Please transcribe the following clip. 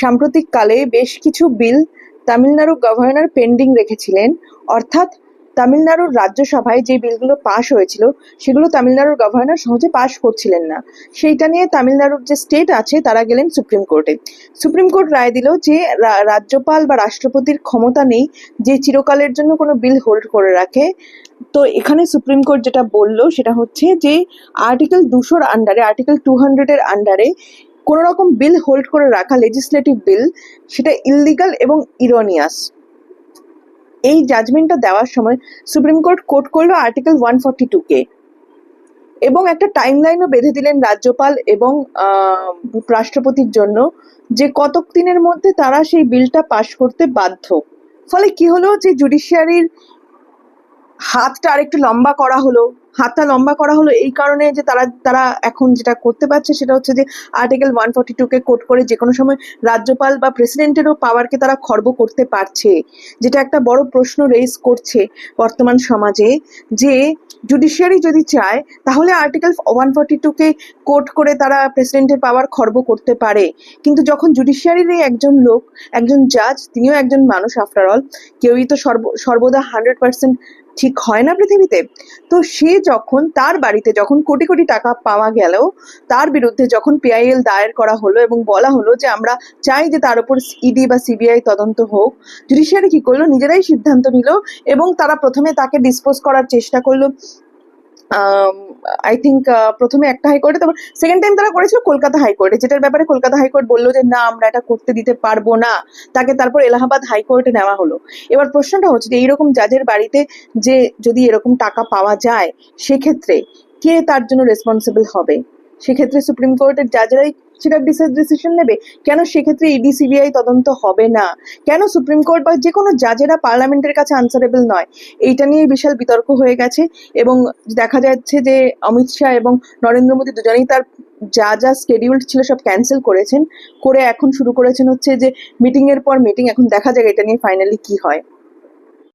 সাম্প্রতিককালে বেশ কিছু বিল তামিলনাড়ু গভর্নর পেন্ডিং রেখেছিলেন। অর্থাৎ তামিলনাড়ুর রাজ্যসভায় যে বিলগুলো পাশ হয়েছিল, সেগুলো তামিলনাড়ুর গভর্নর সহজে পাশ করছিলেন না। সেইটা নিয়ে তামিলনাড়ুর যে স্টেট আছে, তারা গেলেন সুপ্রিম কোর্টে। সুপ্রিম কোর্ট রায় দিল যে রাজ্যপাল বা রাষ্ট্রপতির ক্ষমতা নেই, যে চিরকালের জন্য কোনো বিল হোল্ড করে রাখে। তো এখানে সুপ্রিম কোর্ট যেটা বলল, সেটা হচ্ছে যে, আর্টিকেল দুশোর আন্ডারে আর্টিকেল টু হান্ড্রেডের আন্ডারে কোনো রকম বিল হোল্ড করে রাখা লেজিসলেটিভ বিল সেটা ইললিগাল এবং ইরোনিয়াস এই জাজমেন্টটা দেওয়ার সময় সুপ্রিম কোর্ট কোর্ট করল আর্টিকেল ওয়ান ফর্টি টু কে। এবং একটা টাইম টাইমলাইনও বেঁধে দিলেন রাজ্যপাল এবং রাষ্ট্রপতির জন্য যে কতক দিনের মধ্যে তারা সেই বিলটা পাশ করতে বাধ্য। ফলে কি হলো যে জুডিশিয়ারির হাতটা আরেকটু লম্বা করা হলো। হাতটা লম্বা করা হলো এই কারণে যে তারা তারা এখন যেটা করতে পারছে সেটা হচ্ছে যে আর্টিকেল ওয়ান ফর্টি টুকে কোট করে যে কোনো সময় রাজ্যপাল বা প্রেসিডেন্টেরও পাওয়ারকে তারা খর্ব করতে পারছে। যেটা একটা বড় প্রশ্ন রেজ করছে বর্তমান সমাজে যে জুডিশিয়ারি যদি চায়, তাহলে আর্টিকেল ওয়ান ফর্টি টুকে কোট করে তারা প্রেসিডেন্টের পাওয়ার খর্ব করতে পারে। কিন্তু যখন জুডিশিয়ারির একজন লোক, একজন জাজ তিনিও একজন মানুষ আফটার অল কেউই তো সর্ব, সর্বদা হান্ড্রেড পার্সেন্ট ঠিক হয় না পৃথিবীতে? তো সে যখন তার বাড়িতে যখন কোটি কোটি টাকা পাওয়া গেল তার বিরুদ্ধে যখন পিআইএল দায়ের করা হলো এবং বলা হলো যে আমরা চাই যে তার উপর ইডি বা সিবিআই তদন্ত হোক জুডিশিয়ারি কি করল? নিজেরাই সিদ্ধান্ত নিল এবং তারা প্রথমে তাকে ডিসপোজ করার চেষ্টা করল। আই থিঙ্ক প্রথমে একটা হাইকোর্টে তারপর সেকেন্ড টাইম তারা করেছিল কলকাতা হাইকোর্টে যেটার ব্যাপারে কলকাতা হাইকোর্ট বলল যে, না, আমরা এটা করতে দিতে পারব না। তাকে তারপর এলাহাবাদ হাইকোর্টে নেওয়া হলো। এবার প্রশ্নটা হচ্ছে যে, এইরকম জাজের বাড়িতে যে, যদি এরকম টাকা পাওয়া যায়, সেক্ষেত্রে কে তার জন্য রেসপন্সিবল হবে? সেক্ষেত্রে সুপ্রিম কোর্টের জাজেরাই সেটা ডিসিশন নেবে। কেন সেক্ষেত্রে ইডি সিবিআই তদন্ত হবে না? কেন সুপ্রিম কোর্ট বা যে কোনো জাজেরা পার্লামেন্টের কাছে আনসারেবল নয়? এইটা নিয়ে বিশাল বিতর্ক হয়ে গেছে এবং দেখা যাচ্ছে যে অমিত শাহ এবং নরেন্দ্র মোদী দুজনেই তার যা যা স্কেডিউল ছিল সব ক্যান্সেল করেছেন। করে এখন শুরু করেছেন হচ্ছে যে মিটিং এর পর মিটিং এখন দেখা যাক এটা নিয়ে ফাইনালি কি হয়।